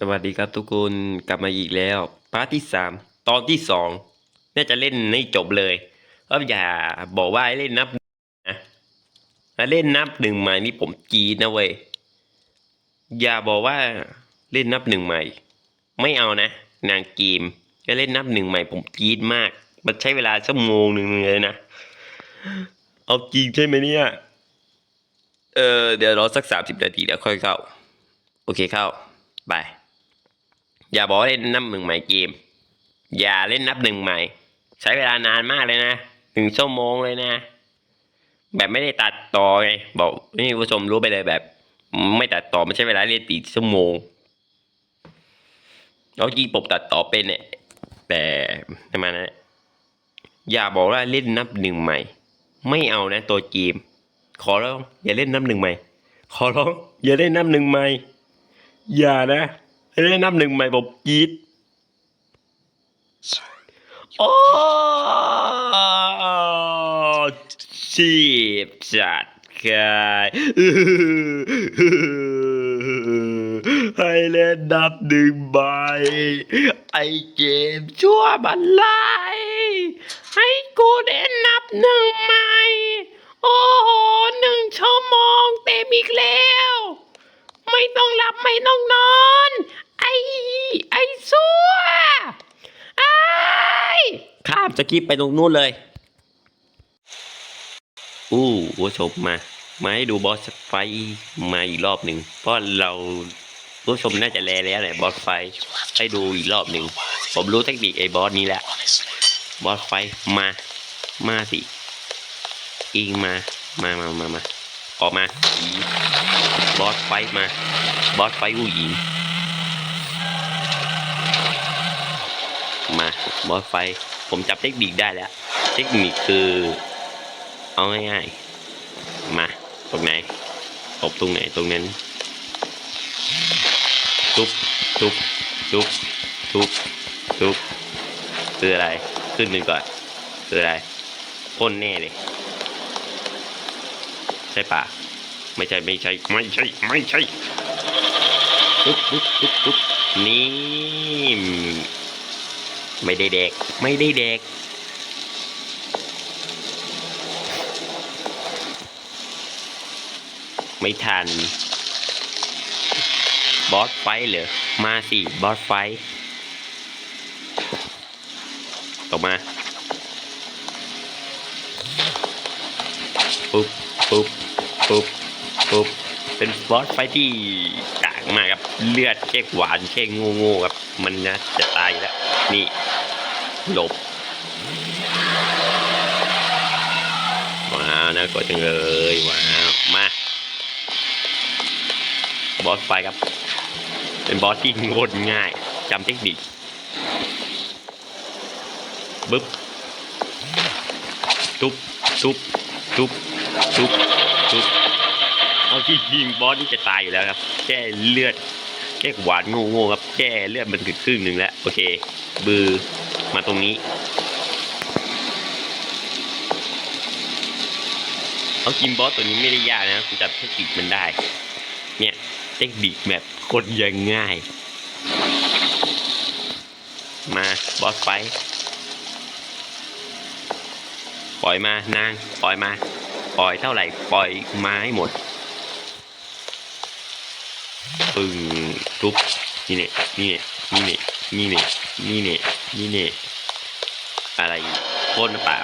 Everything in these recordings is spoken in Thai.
สวัสดีครับทุกคนกลับมาอีกแล้วพาร์ทที่สามตอนที่สองน่าจะเล่นให้จบเลยเพราะอย่าบอกว่าให้เล่นนับนะถ้าเล่นนับหนึ่งใหม่นี่ผมกรีดนะเว้ยอย่าบอกว่าเล่นนับหนึ่งใหม่ ไม่เอานะ นางเกมจะเล่นนับหนึ่งใหม่ ผมกรีดมาก มันใช้เวลาชั่วโมงหนึ่งเลยนะเอาจริงใช่ไหมเนี่ยเออเดี๋ยวรอสักสามสิบนาทีแล้วค่อยเข้า โอเคเข้าบาย อย่าบอกเล่นนับหนึ่งใหม่เกม อย่าเล่นนับหนึ่งใหม่ ใช้เวลานานมากเลยนะหนึ่งชั่วโมงเลยนะ แบบไม่ได้ตัดต่อไงบอกนี่ผู้ชมรู้ไปเลยแบบ ไม่ตัดต่อไม่ใช่เวลาเล่นตีชั่วโมงแล้วจริงผมตัดต่อเป็นเนี่ยแต่ทำไมนะอย่าบอกว่าเล่นนับหนึ่งใหม่ ไม่เอานะ ตัวเกมขอร้องอย่าเล่นนับหนึ่งใหม่ ขอร้องอย่าเล่นนับหนึ่งใหม่ อย่านะ เล่นนับหนึ่งใหม่ผมกรีดโอ้ชีบจัดกายให้เล่นนับหนึ่งใบไอเกมชั่วบันไลายให้กูเล่นนับหนึ่งใหม่โอ้โหหนึ่งชั่วโมงเต็มอีกแล้ว ไม่ต้องหลับไม่ต้องนอน ไอ้ไอ้ซัวไอ้ข้ามสกิปไปตรงนู้นเลย อู้ผู้ชมมา มาให้ดูบอสไฟมาอีกรอบหนึ่ง เพราะเราผู้ชมน่าจะแลแล้วแหละบอสไฟให้ดูอีกรอบหนึ่ง ผมรู้เทคนิคไอ้บอสนี้แหละ บอสไฟมา มาสิ อิงมา มามามามาออกมา บอสไฟมา บอสไฟท์ผู้หญิง มาบอสไฟ ผมจับเทคนิคได้แล้ว เทคนิคคือ เอาง่ายๆ มาตรงไหนตบตรงไหนตรงนั้นทุบทุบทุบทุบทุบคืออะไร ขึ้นหนึ่งก่อน คืออะไรพ่นแน่เลย ใช่ปะไม่ใช่ ไม่ใช่ ไม่ใช่ ไม่ใช่ ปุ๊บปุ๊บปุ๊บปุ๊บนี่ ไม่ได้เด็ก ไม่ได้เด็ก ไม่ทัน บอสไฟเหรอ มาสิ บอสไฟท์ตกมา ปุ๊บ ปุ๊บ ปุ๊บ ปุ๊บ เป็นบอสไฟที่ มากครับ เลือดแค่หวานแค่โง่โง่ๆครับ มันนะจะตายแล้ว นี่หลบ ว้าวนะกดจังเลยว้าวมา บอสไฟครับ เป็นบอสที่งดง่ายจำเทคนิคบึ๊บทุบทุบทุบทุบทุบ เอาที่ยิงบอสนี่จะตายอยู่แล้วครับแค่เลือดแค่หวานโง่ๆครับแค่เลือดมันถึงครึ่งหนึ่งแล้ว โอเค บือมาตรงนี้ เอากินบอสตัวนี้ไม่ได้ยากนะคุณจับเทคนิคมันได้ เนี่ยเทคนิคแบบโคตรยังง่าย มาบอสไฟปล่อยมานางปล่อยมา ปล่อยเท่าไหร่ ปล่อยมาให้หมด ปึ้งทุบนี่เนี่ยนี่เนี่ยนี่เนี่ยนี่เนี่ยนี่เนี่ยนี่เนี่ยอะไรโคตรน้ำปลา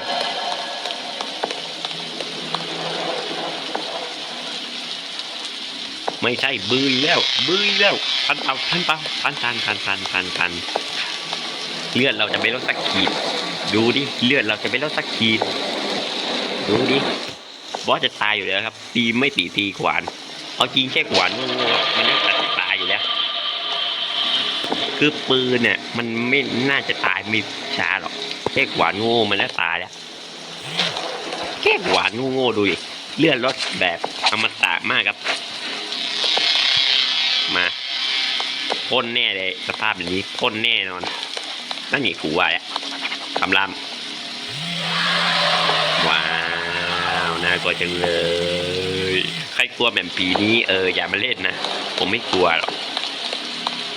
ไม่ใช่บือแล้วบือแล้วพันเปาพันเปาพันพันพันพันพันพันเลือดเราจะไม่ลดสักขีด ดูดิเลือดเราจะไม่ลดสักขีด ดูดิบอสจะตายอยู่แล้วครับ ตีไม่ตีตีขวาน เอาจริงแค่ขวานโง่ๆมันยังตัดตายอยู่แล้ว คือปืนเนี่ย มันไม่น่าจะตายไม่ช้าหรอกแค่ขวานโง่มันแล้วตายแล้วแค่ขวานโง่ดูดิเลือดลดแบบอมตะมากครับ มาพ่นแน่เลยสภาพแบบนี้พ่นแน่นอนนั่นนี่กูว่าอะคำรามว้าวน่ากลัวจังเลย ใครกลัวแบบผีนี้เอออย่ามาเล่นนะ ผมไม่กลัวหรอก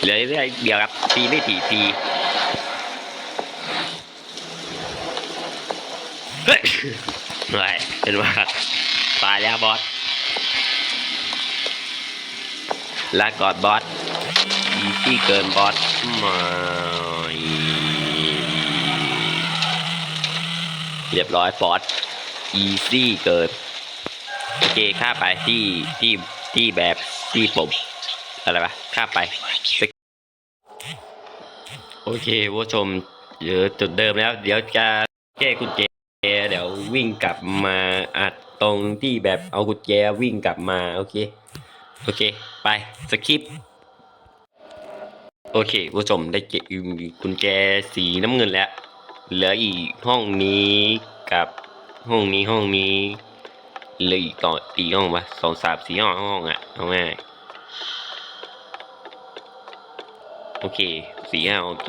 เหลือเรื่อยเดียวครับตีไม่ถี่ตีเฮ้ยไม่เป็นว่าตายแล้วบอสลากอดบอสอีซี่เกินบอสม่เรียบร้อยบอสอีซี่เกินโอเคข้าไปที่ที่ที่แบบที่ผมอะไรปะข้าไป โอเคผู้ชมเดี๋ยวจุดเดิมแล้ว เดี๋ยวจะแก้กุญแจเดี๋ยววิ่งกลับมาอัดตรงที่แบบเอากุญแจวิ่งกลับมาโอเคโอเค ไปสคริปโอเคผู้ชมได้เก็บกุญแจสีน้ำเงินแล้ว เหลืออีกห้องนี้กับห้องนี้ห้องนี้เหลืออีกต่ออีกห้องปะสองสามสี่ห้องห้องอะเอาง่าย โอเคสี่ห้าโอเค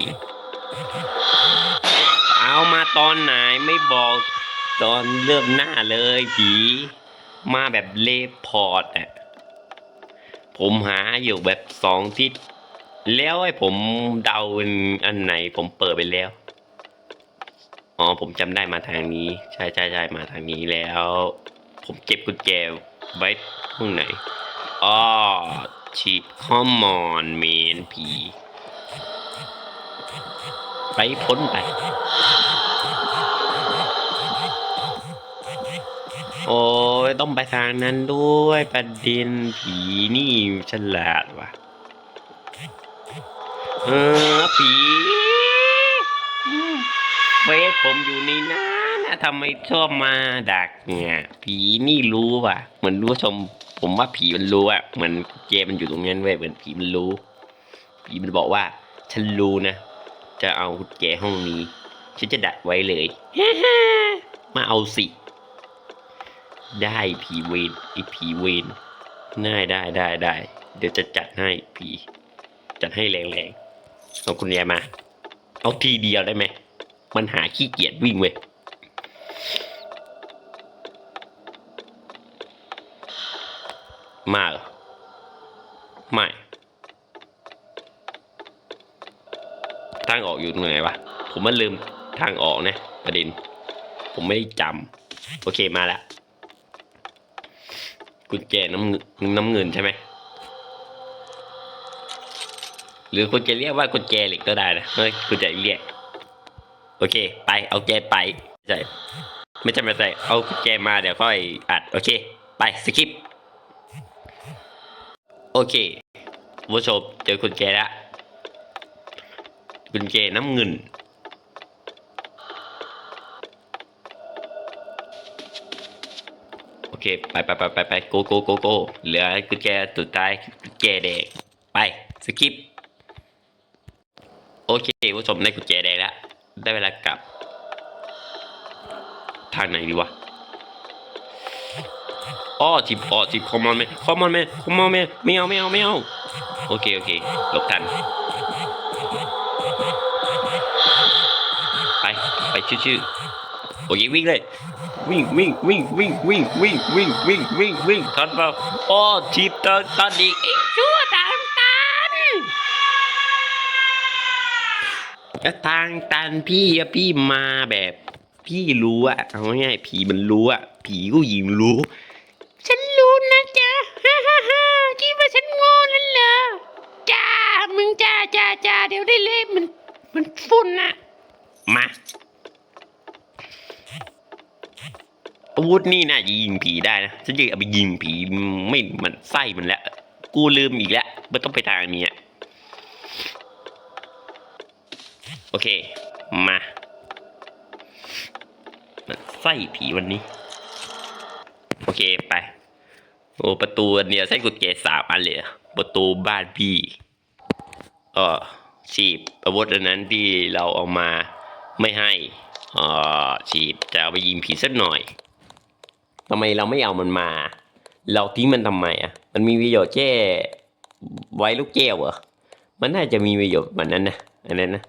เอามาตอนไหนไม่บอกตอนเริ่มหน้าเลยผีมาแบบเลพอร์ตอะผมหาอยู่แบบสองทิศแล้วให้ผมเดาอันไหน ผมเปิดไปแล้ว อ๋อผมจำได้มาทางนี้ ใช่ใช่ใช่มาทางนี้แล้ว ผมเก็บกุญแจไว้ห้องไหนอ๋อชีดคอมมอนเมนผี ไปพ้นไป โอ้ยต้องไปทางนั้นด้วยประเด็นผีนี่ฉลาดว่ะ เออผีเฟซผมอยู่ในนั้นนะทำไมชอบมาดักเนี่ยผีนี่รู้ว่ะ เหมือนรู้ชม ผมว่าผีมันรู้อะเหมือนเจมันอยู่ตรงนั้นเว้ยเหมือนผีมันรู้ผีมันบอกว่า ฉันรู้นะ จะเอากุญแจห้องนี้ ฉันจะดักไว้เลย มาเอาสิ ได้ผีเวนไอผีเวนได้ได้ได้ได้ เดี๋ยวจะจัดให้ผี จัดให้แรงๆเอาคุณยายมา เอาทีเดียวได้ไหม มันหาขี้เกียจวิ่งเว้ยมาเหรอไม่ ทางออกอยู่ตรงไหนวะ ผมมันลืมทางออกนะประเด็น ผมไม่จำโอเคมาแล้วกุญแจน้ำน้ำเงินใช่ไหมหรือคุณจะเรียกว่ากุญแจเหล็กก็ได้นะไม่คุณจะเรียก โอเค ไปเอาแจไปใช่ไม่ใช่ไม่ใช่เอากุญแจมาเดี๋ยวค่อยอัดโอเค ไปสคิปโอเคผู้ชมเจอกุญแจแล้ว กุญแจน้ำเงิน โอเค ไปไปไปไปไปโกโกโกโกเหลือกุญแจสุดท้ายกุญแจแดงไปสกิปโอเคผู้ชมได้กุญแจแดงแล้ว ได้เวลากลับ ทางไหนดีวะอ้อจิบอ้อจิบคอมมอนไหมคอมมอนไหมคอมมอนไหมไม่เอาไม่เอาไม่เอาโอเคโอเคหลบทัน ไปไปชื่อๆโอเควิ่งเลยวิ่งวิ่งวิ่งวิ่งวิ่งวิ่งวิ่งวิ่งวิ่งวิ่งทันเปล่าอ้อจีบตอนตอนดีไอ้ชั่วทางตันก็ทางตันพี่อะพี่มาแบบ พี่รู้อะเอาง่ายๆผีมันรู้อะผีก็ยิงรู้ ฉันรู้นะจ๊ะฮ่าฮ่าฮ่าคิดว่าฉันโง่นั่นเหรอจ้ามึงจ้าจ้าจ้าเดี๋ยวได้เลยมันมันฝุ่นอะมา อาวุธนี่น่าจะยิงผีได้นะฉันจะเอาไปยิงผีไม่มันไส้มันแล้ว กูลืมอีกแล้วไม่ต้องไปทางนี้อะโอเค มา มันไส้ผีวันนี้ โอเคไป โอ้ประตูเนี้ยใส่กุญแจสามอันเลยประตูบ้านพี่เออฉีบอาวุธอันนั้นที่เราเอามาไม่ให้เออฉีบจะเอาไปยิงผีสักหน่อย ทำไมเราไม่เอามันมา เราทิ้งมันทำไมอะ มันมีประโยชน์แค่ไว้ลูกแก้วเหรอ มันน่าจะมีประโยชน์แบบนั้นนะอันนั้นนะ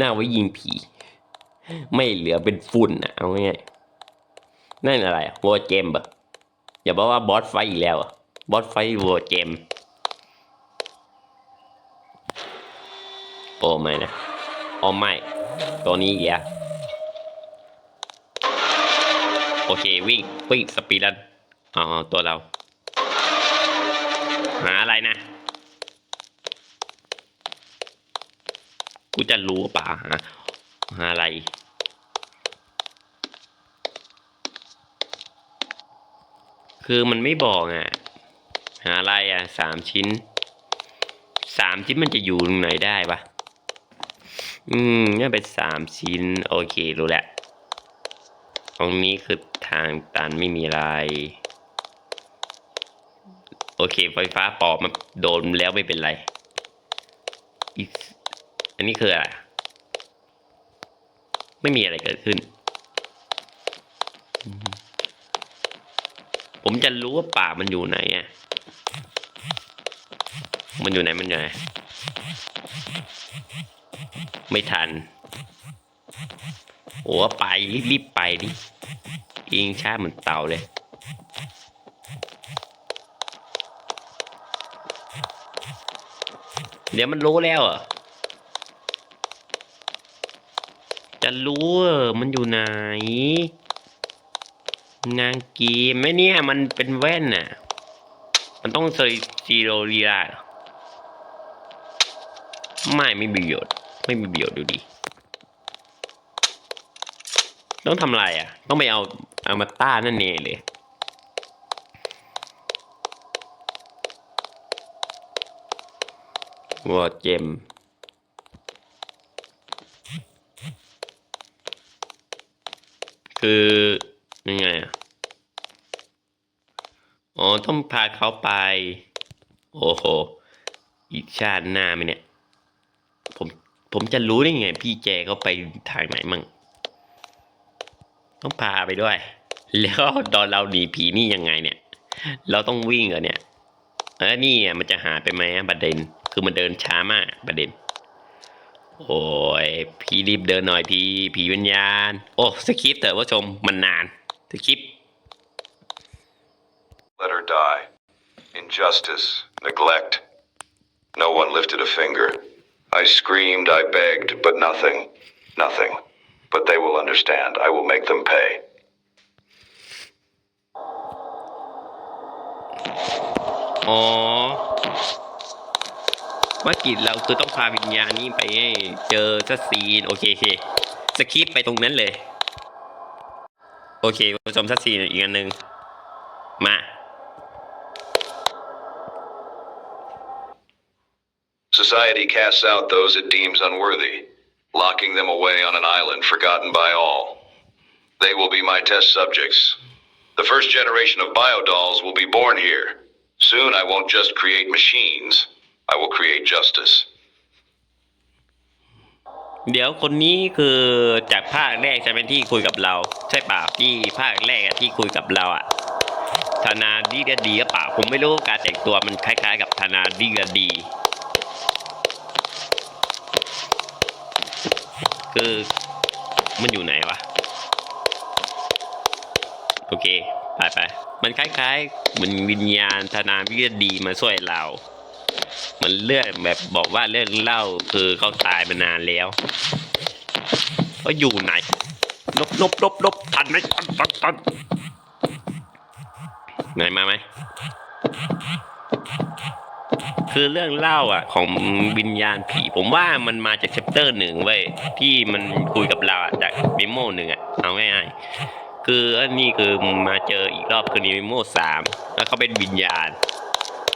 น่าไว้ยิงผี ไม่เหลือเป็นฝุ่นนะเอาง่ายๆนั่นอะไรวอร์เจมปะอย่าบอกว่าบอสไฟอีกแล้วอะบอสไฟวอร์เจมโอ้ไม่นะอ๋อไม่ตัวนี้อีกแล้ว โอเควิ่งวิ่งสปีดรันอ๋อตัวเรา หาอะไรนะ กูจะรู้ป่าหาหาอะไร คือมันไม่บอกอะ หาอะไรอะสามชิ้นสามชิ้นมันจะอยู่ตรงไหนได้ปะอืมนี่เป็นสามชิ้น โอเครู้แล้วตรงนี้คือ ทางตันไม่มีอะไร โอเค ไฟฟ้าปอบมันโดนแล้วไม่เป็นไร อันนี้คืออะไร ไม่มีอะไรเกิดขึ้น ผมจะรู้ว่าป่ามันอยู่ไหนอะ มันอยู่ไหนมันอยู่ไหน ไม่ทัน โอ้ไปรีบๆไปดิอิงช้าเหมือนเต่าเลย เดี๋ยวมันรู้แล้วอะจะรู้เออมันอยู่ไหน นางกีไหมเนี่ย มันเป็นแว่นน่ะ มันต้องเซซีโรลีลาเหรอไม่ไม่มีประโยชน์ ไม่มีประโยชน์ดูดี ต้องทำอะไรอะ ต้องไปเอาเอามาต้านั่นเองเลยวอเจมคือยังไงอะ อ๋อ ต้องพาเขาไป โอ้โห อีกชาติหน้าไหมเนี่ย ผม ผมจะรู้ได้ไง พี่แจเขาไปทางไหนมั่ง ต้องพาไปด้วย แล้วตอนเราหนีผีนี่ยังไงเนี่ย เราต้องวิ่งเหรอเนี่ยเออนี่มันจะหาไปไหมประเด็น คือมันเดินช้ามากประเด็น โอ้ยพี่รีบเดินหน่อยพี่ผีวิญญาณ โอ้สคริปต์เถอะผู้ชมมันนานสคริปต์ Let her die. Injustice, neglect. No one lifted a finger. I screamed, I begged, but nothing. Nothing. But they will understand. I will make them pay. อ๋อว่ากิจเราคือต้องพาวิญญาณนี้ไปให้เจอสักซีน โอเคโอเคสคริปต์ไปตรงนั้นเลย โอเคผู้ชมสักซีนอีกอันหนึ่งมา Society casts out those it deems unworthy, locking them away on an island forgotten by all. They will be my test subjects. The first generation of biodolls will be born here. Soon I won't just create machines, I will create justice. เดี๋ยวคนนี้คือจากภาคแรกใช่ไหมที่คุยกับเรา ใช่ป่าที่ภาคแรกที่คุยกับเราอะธนาดีกดีหรือเปล่าผมไม่รู้การแต่งตัวมันคล้าย ๆ กับธนาดีกดี คือมันอยู่ไหนวะ โอเค ไปไปมันคล้ายๆเหมือนวิญญาณธนาวิกดีมาช่วยเรามันเรื่องแบบบอกว่าเรื่องเล่าคือเขาตายมานานแล้วเขาอยู่ไหนลบลบลบลบทันไหมทันทันทันไหนมาไหม คือเรื่องเล่าอะ ของวิญญาณผี ผมว่ามันมาจากเชปเตอร์หนึ่งเว้ยที่มันคุยกับเราอะจากเมโมหนึ่งอะเอาง่ายๆคืออันนี้คือมาเจออีกรอบคือเมโมสามแล้วเขาเป็นวิญญาณ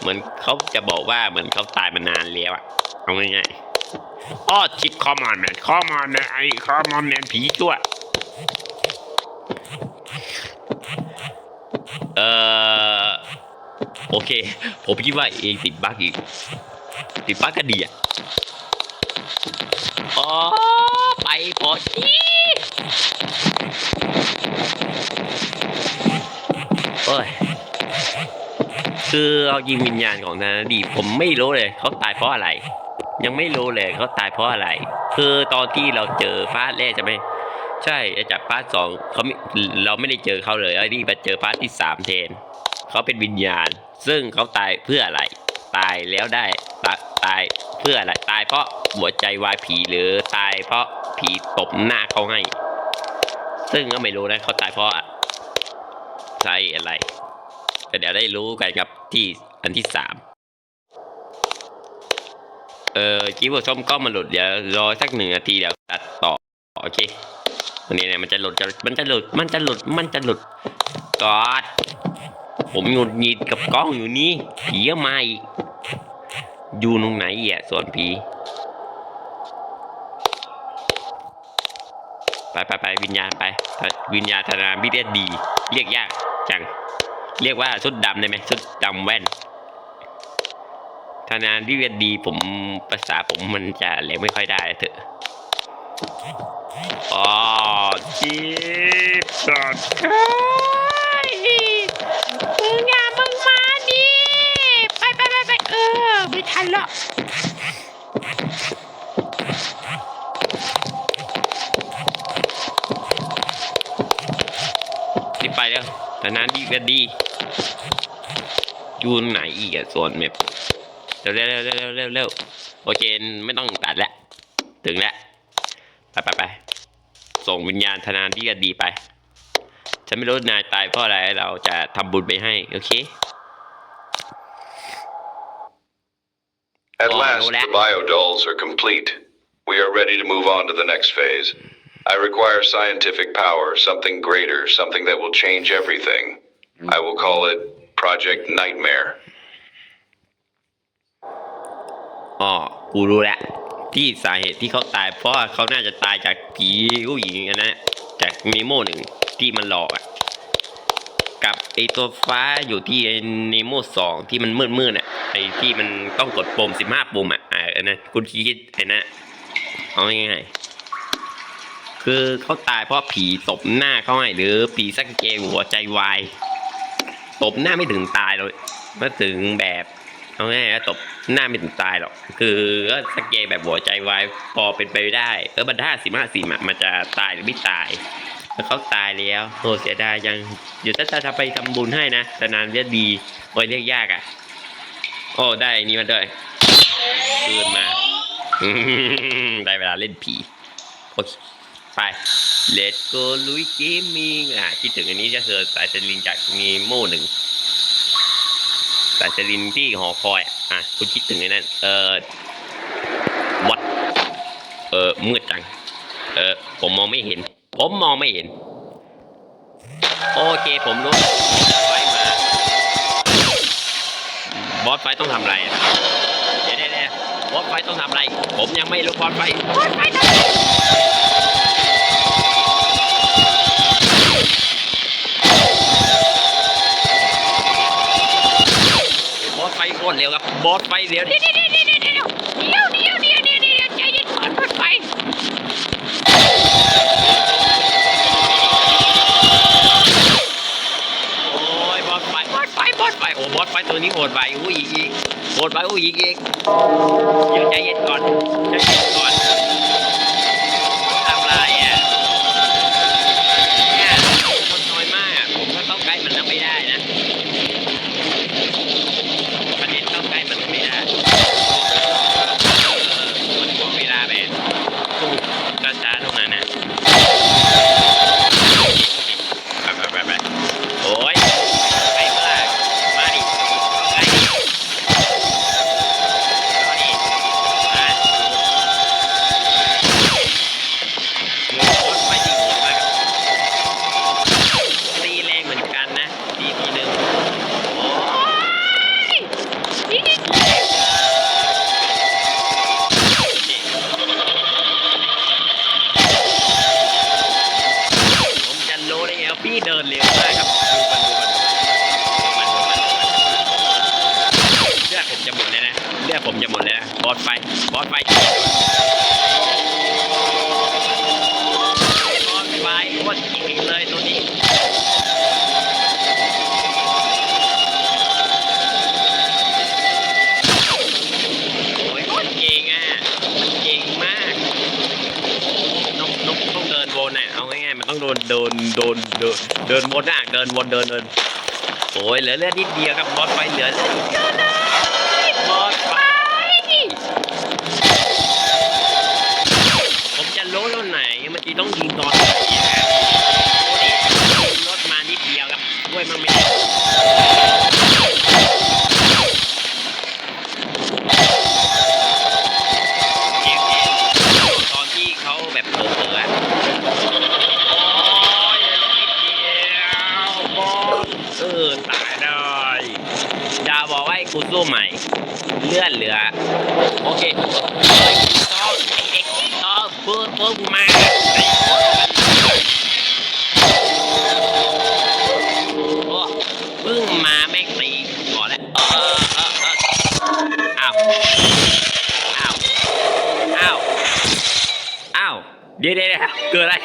เหมือนเขาจะบอกว่าเหมือนเขาตายมานานแล้วอะเอาง่ายๆอ้อชิปคอมอนแมนคอมอนแมนไอคอมอนแมนผีชั่วเอ่อ โอเค ผมคิดว่าเองติดบั๊กอีก ติดบั๊กก็ดีอะอ๋อไปพอดีโอ้ยคือเอายิงวิญญาณของนาดี ผมไม่รู้เลย เขาตายเพราะอะไร ยังไม่รู้เลยเขาตายเพราะอะไร คือตอนที่เราเจอพาร์ทแรกใช่ไหมใช่จากพาร์ทสองเขาเราไม่ได้เจอเขาเลยไอ้นี่มาเจอพาร์ทที่สามแทนเขาเป็นวิญญาณ ซึ่งเขาตายเพื่ออะไร ตายแล้วได้ตายตายเพื่ออะไร ตายเพราะหัวใจวายผีหรือตายเพราะผีตบหน้าเขาให้ ซึ่งก็ไม่รู้นะเขาตายเพราะใช่อะไรก็เดี๋ยวได้รู้กันครับที่อันที่สามเออจีบส้มก็มาหลุดเดี๋ยวรอสักหนึ่งนาทีเดี๋ยวตัดต่อโอเควันนี้เนี่ยมันจะหลุดจะมันจะหลุดมันจะหลุดมันจะหลุดกอด ผมหงุดหงิดกับกล้องอยู่นี่ผีมาอีกอยู่ตรงไหนอ่ส่วนผีไปไปไปวิญญาณไปวิญญาณธนาบิเรียดีเรียกยากจัง เรียกว่าชุดดำได้ไหมชุดดำแว่นธนาบิเรียดีผมภาษาผมมันจะเรียไม่ค่อยได้เถอะอ๋อจีบสัตว์ มึงอย่ามึงมาดิไปไปไปไปเออไม่ ทันหรอกรีบไปแล้วแต่นานดีก็ดีอยู่ไหนอีกอะส่วนเมพเร็วเร็วเร็วเร็วเร็วเร็วโอเคไม่ต้องตัดแล้วถึงแล้วไปไปไปส่งวิญญาณธนานที่ก็ดีไป ฉันไม่รู้นายตายเพราะอะไรเราจะทำบุญไปให้ โอเค At Oh, last, no, that- the biodolls are complete. We are ready to move on to the next phase. I require scientific power, something greater, something that will change everything. I will call it Project Nightmare. อ๋อ กูรู้แล้ว ที่สาเหตุที่เขาตาย เพราะว่าเขาน่าจะตายจากผีผู้หญิงอันนั้นจากเนโมหนึ่งที่มันหลอกอ่ะ กับไอตัวฟ้าอยู่ที่เนโมสองที่มันมืดมืดอะไอที่มันต้องกดปุ่มสิบห้าปุ่มอะอ่าอันนั้คุณคิดไอ้นะเอาง่ายๆคือเขาตายเพราะผีตบหน้าเขาให้หรือผีสักเกหัวใจวายตบหน้าไม่ถึงตายเลยมาถึงแบบเอาง่ายๆตบหน้าไม่ถึงตายหรอกคือก็สเกย์แบบหัวใจวายพอเป็นไปได้เออบรรทัดสิบห้าสี่มันจะตายหรือไม่ตาย แล้วเขาตายแล้วโอ้เสียดายยังเดี๋ยวถ้าจะไปทำบุญให้นะแต่นานเรียกดีโอ้ยเรียกยากอะ โอ้ได้อันนี้มาด้วยคืนมาได้เวลาเล่นผีโอเคไป Let's go ลุยเกมมิ่งอะคิดถึงอันนี้จะคือสายสลิงจากนีโม่หนึ่งสายสลินที่หอคอยอะคุณคิดถึงไอ้นั่นเออวัดเออมืดจัง เออผมมองไม่เห็น ผมมองไม่เห็น โอเคผมรู้ไฟมาบอสไฟต้องทำอะไรอะเดี๋ยวเดี๋ยวบอสไฟต้องทำอะไร ผมยังไม่รู้บอสไฟโอ๊ยไปบอสไฟโคตรเร็วครับบอสไฟเร็วเดี๋ยวเดี๋ยวเดี๋ยวเดี๋ยวเดี๋ยวเดี๋ยวเดี๋ยวเดี๋ยวเดี๋ยวเดี๋ยวเดี๋ยวใจเย็นก่อนรถไฟ ดไปตัวนี้โหดไปอู้ยอีกอีกโหดไปอู้ยอีกอีกเดี๋ยวใจเย็นก่อนใจเย็นก่อน ลือเลือดนิดเดียว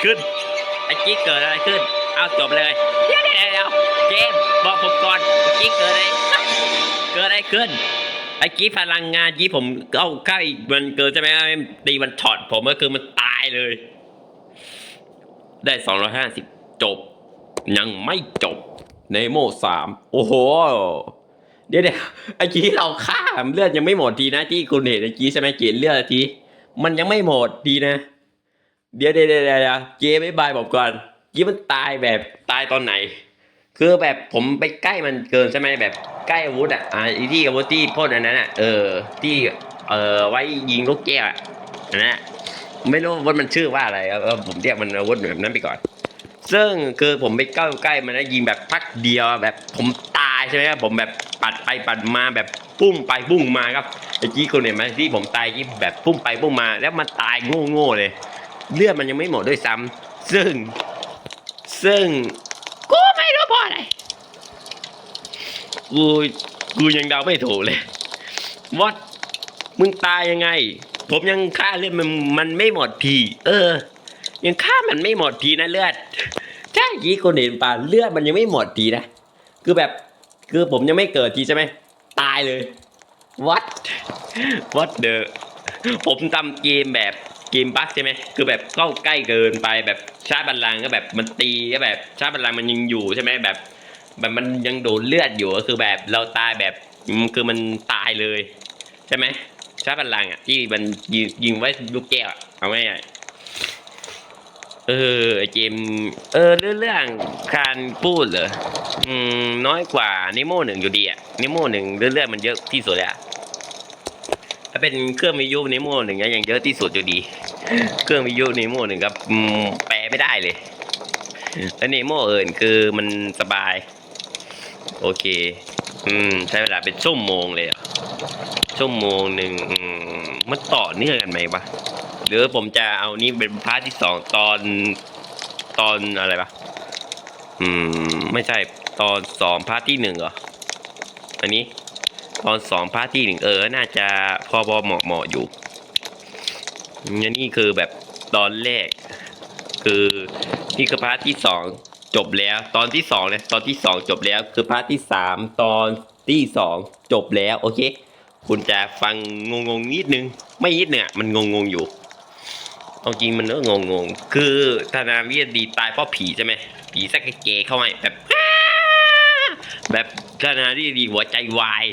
ขึ้นไอ้จิ๊กเกิดอะไรขึ้น เอาจบเลยเดี๋ยวเดี๋ยวเจมบอกผมก่อนจิ๊กเกิดอะไรเกิดอะไรขึ้นไอ้กี้พลังงานกี้ผมเอาใกล้มันเกินใช่ไหมตีมันถอดผมก็คือมันตายเลย ได้สองร้อยห้าสิบจบ ยังไม่จบในโมสามโอ้โห เดี๋ยวเดี๋ยวไอ้กี้เราฆ่าเลือดยังไม่หมดทีนะที่คุณเห็นไอ้กี้ใช่ไหมเกณฑ์เลือดที มันยังไม่หมดดีนะ เดี๋ยวเดี๋ยวเดี๋ยวเดี๋ยวเจไม่บายบอกก่อนกี้มันตายแบบตายตอนไหน คือแบบผมไปใกล้มันเกินใช่ไหมแบบใกล้อาวุธอะอ่าไอที่อาวุธที่พ่นอันนั้นอะเออที่เออไว้ยิงลูกแก้วอะอันนั้นอะไม่รู้ว่ามันชื่อว่าอะไรเออผมเรียกมันอาวุธแบบนั้นไปก่อน ซึ่งคือผมไปใกล้ใกล้มันแล้วยิงแบบพักเดียวแบบผมตายใช่ไหมครับผมแบบปัดไปปัดมาแบบปุ้งไปปุ้งมาครับไอ้กี้คนเห็นไหมที่ผมตายกี้แบบปุ้งไปปุ้งมา แล้วมันตายโง่ๆเลย เลือดมันยังไม่หมดด้วยซ้ำซึ่ง ซึ่ง กูไม่รู้เพราะอะไร กู กูยังเดาไม่ถูกเลยวัดมึงตายยังไง ผมยังฆ่าเลือดมันมันไม่หมดที เออ ยังฆ่ามันไม่หมดทีนะเลือดใช่ยี่คนเห็นป่ะเลือดมันยังไม่หมดทีนะ คือแบบ คือผมยังไม่เกิดทีใช่ไหม ตายเลยวัดวัดเดอผมทำเกมแบบ เกมบั๊กใช่ไหมคือแบบเข้าใกล้เกินไปแบบชาร์จบัลลังก์ก็แบบมันตีก็แบบชาร์จบัลลังก์มันยังอยู่ใช่ไหมแบบ แบบมันยังโดนเลือดอยู่ก็คือแบบเราตายแบบคือมันตายเลยใช่ไหมชาร์จบัลลังก์อะที่มันยิงยิงไว้ลูกแก้วเอาง่ายๆเออเกมเออเรื่องเรื่องการพูดเหรออืมน้อยกว่านิโม่หนึ่งอยู่ดีอะนิโม่หนึ่งเรื่องเรื่องมันเยอะที่สุดอะ เป็นเครื่องวิทยุนิโมหนึ่งเนี่ยยังเยอะที่สุดอยู่ดี เครื่องวิทยุนิโมหนึ่งครับแปลไม่ได้เลยแล้วนิโมอื่นคือมันสบาย โอเค อืม ใช้เวลาเป็นชั่วโมงเลยชั่วโมงหนึ่งมมันต่อเนื่องกันไหมวะหรือผมจะเอานี่เป็นพาร์ทที่สองตอนตอนอะไรปะอืม ไม่ใช่ตอนสองพาร์ทที่หนึ่งเหรออันนี้ ตอนสองพาร์ทที่หนึ่งเออ น่าจะพอพอเหมาะเหมาะอยู่อันนี้คือแบบตอนแรก คือนี่คือพาร์ทที่สองจบแล้ว ตอนที่สองเนี่ยตอนที่สองจบแล้ว คือพาร์ทที่สามตอนที่สองจบแล้ว โอเค คุณจะฟังงงๆนิดนึง ไม่นิดเนี่ยมันงงๆอยู่เอาจริงมันก็งงๆคือธนาวิทยาดีตายเพราะผีใช่ไหมผีสักเกเข้ามาแบบแบบธนาวิทยาดีหัวใจวาย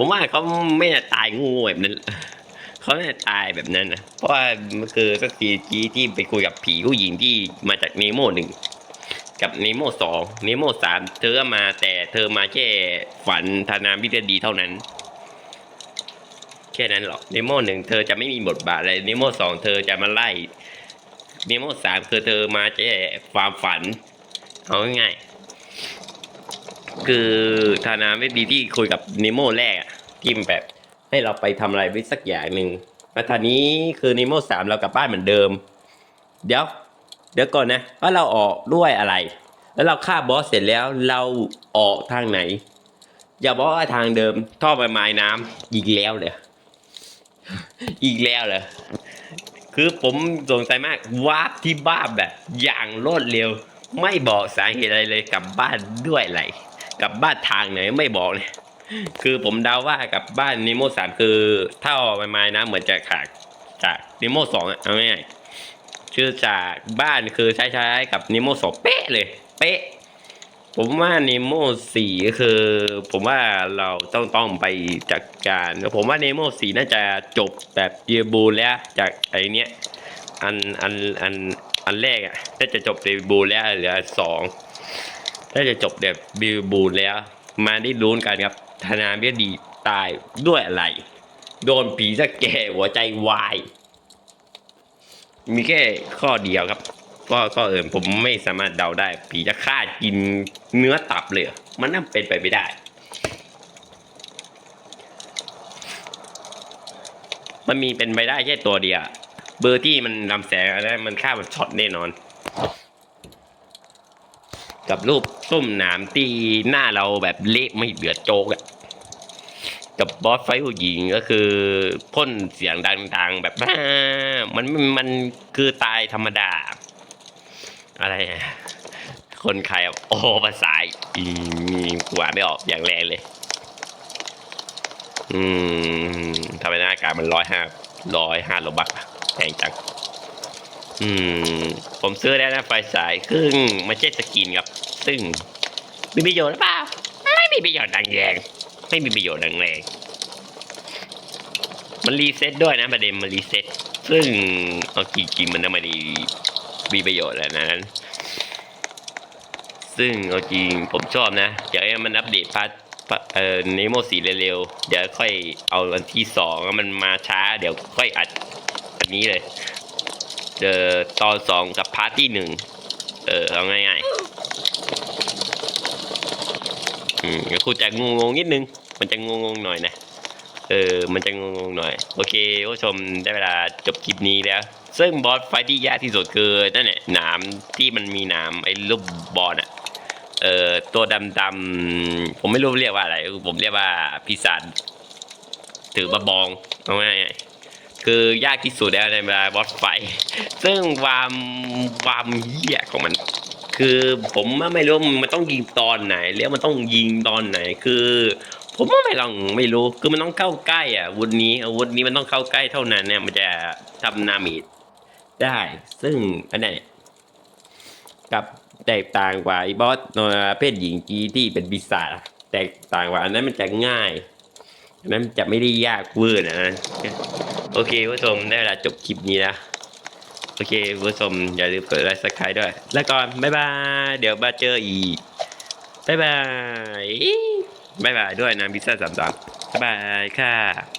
ผมว่าเขาไม่น่าตายงูแบบนั้นเขาน่าจะตายแบบนั้นนะเพราะว่ามันคือสักทีกี้ที่ไปคุยกับผีผู้หญิงที่มาจากเนโมหนึ่งกับเนโมสองเนโมสามเธอมาแต่เธอมาแค่ฝันธนาวิทยาดีเท่านั้น แค่นั้นหรอกเนโมหนึ่งเธอจะไม่มีบทบาทอะไรเนโมสองเธอจะมาไล่เนโมสามคือเธอมาแค่ความฝัน เอาง่ายๆ คือธนาวิทยาดีที่คุยกับเนโมแรกทีมแบบให้เราไปทำอะไรไว้สักอย่างหนึ่งแล้วทีนี้คือนิโมสามเรากลับบ้านเหมือนเดิม เดี๋ยว เดี๋ยวก่อนนะว่าเราออกด้วยอะไร แล้วเราฆ่าบอสเสร็จแล้วเราออกทางไหน อย่าบอกว่าทางเดิม ท่อใบไม้น้ำอีกแล้วเลยอีกแล้วเลยคือผมสงสัยมากวาร์ปที่บ้านแบบ อย่างรวดเร็ว ไม่บอกสาเหตุอะไรเลยกลับบ้านด้วยอะไร กับบ้านทางไหนไม่บอกเนี่ยคือผมเดาว่ากับบ้านนิโมสามคือเท่าไม้นะเหมือนจะขาดจากนิโมสองอะเอาง่ายๆคือจากบ้านคือใช้ๆกับนิโมสองเป๊ะเลย เป๊ะ ผมว่านิโมสี่คือ ผมว่าเราต้องต้องไปจัดการ ผมว่านิโมสี่น่าจะจบแบบเยบูลแล้วจากไอเนี้ยอันอันอันอันแรกอะน่าจะจบเยบูลแล้วเหลือสอง น่าจะจบแบบบิลบูนแล้ว มาได้ลุ้นกันครับ ธนาเบียดีตายด้วยอะไร โดนผีสะแกหัวใจวาย มีแค่ข้อเดียวครับ ก็ข้ออื่นผมไม่สามารถเดาได้ ผีจะฆ่ากินเนื้อตับเลย มันน่าเป็นไปไม่ได้ มันมีเป็นไปได้แค่ตัวเดียว เบอร์ที่มันลำแสงอะไรมันฆ่าแบบช็อตแน่นอน กับรูปส้มหนามตีหน้าเราแบบเละไม่เหลือโจกอะกับบอสไฟผู้หญิงก็คือพ่นเสียงดังๆ แบบมันมันคือตายธรรมดา อะไรคนใครอะโอ้ภาษาอีมีกว่าไม่ออกอย่างแรงเลย อืมทำไมหน้ากากมันร้อยห้าร้อยห้าโลบักแพงจัง อืม ผมซื้อได้นะไฟฉายครึ่งไม่ใช่สกินครับ ซึ่ง มีประโยชน์หรือเปล่า ไม่มีประโยชน์ดังแรงไม่มีประโยชน์ดังแรงมันรีเซ็ตด้วยนะประเด็นมันรีเซ็ตซึ่งเอากี่กินมันก็ไม่ได้มีประโยชน์แล้วนะซึ่งเอาจริงผมชอบนะเดี๋ยวให้มันอัปเดตพาร์ทเอ่อเนโมสีเร็วๆ เดี๋ยวค่อยเอาวันที่สองมันมาช้า เดี๋ยวค่อยอัดอันนี้เลย เจอตอนสองกับพาร์ทที่หนึ่งเออเอาง่ายๆอืมคุณจะงงๆนิดนึง มันจะงงๆหน่อยนะ เออ มันจะงงๆหน่อย โอเคผู้ชมได้เวลาจบคลิปนี้แล้ว ซึ่งบอสไฟท์ที่ยากที่สุดคือนั่นแหละหนามที่มันมีหนามไอ้รูปบอลอะเอ่อตัวดำๆผมไม่รู้เรียกว่าอะไร ผมเรียกว่าปีศาจถือบะบองเอาง่ายๆ คือยากที่สุดแล้วในเวลาบอสไฟ ซึ่งความความเหี้ยของมัน คือผมไม่รู้มันต้องยิงตอนไหน แล้วมันต้องยิงตอนไหน คือ ผมไม่ลองไม่รู้ คือมันต้องเข้าใกล้อะอาวุธนี้อาวุธนี้มันต้องเข้าใกล้เท่านั้นเนี่ยมันจะทำนามิดได้ ซึ่งอันนี้กับแตกต่างกว่าไอ้บอสเพศหญิงกีที่เป็นปีศาจแตกต่างกว่าอันนั้นมันจะง่าย นั้นมันจะไม่ได้ยากเวอร์นะนะโอเคผู้ชมได้เวลาจบคลิปนี้แล้วโอเคผู้ชมอย่าลืมกดไลค์สักครด้วย แล้วก่อนบ๊ายบาย เดี๋ยวมาเจออีกบ๊ายบายบ๊ายบายด้วยนะพิซซ่าสามสามบ๊ายบายค่ะ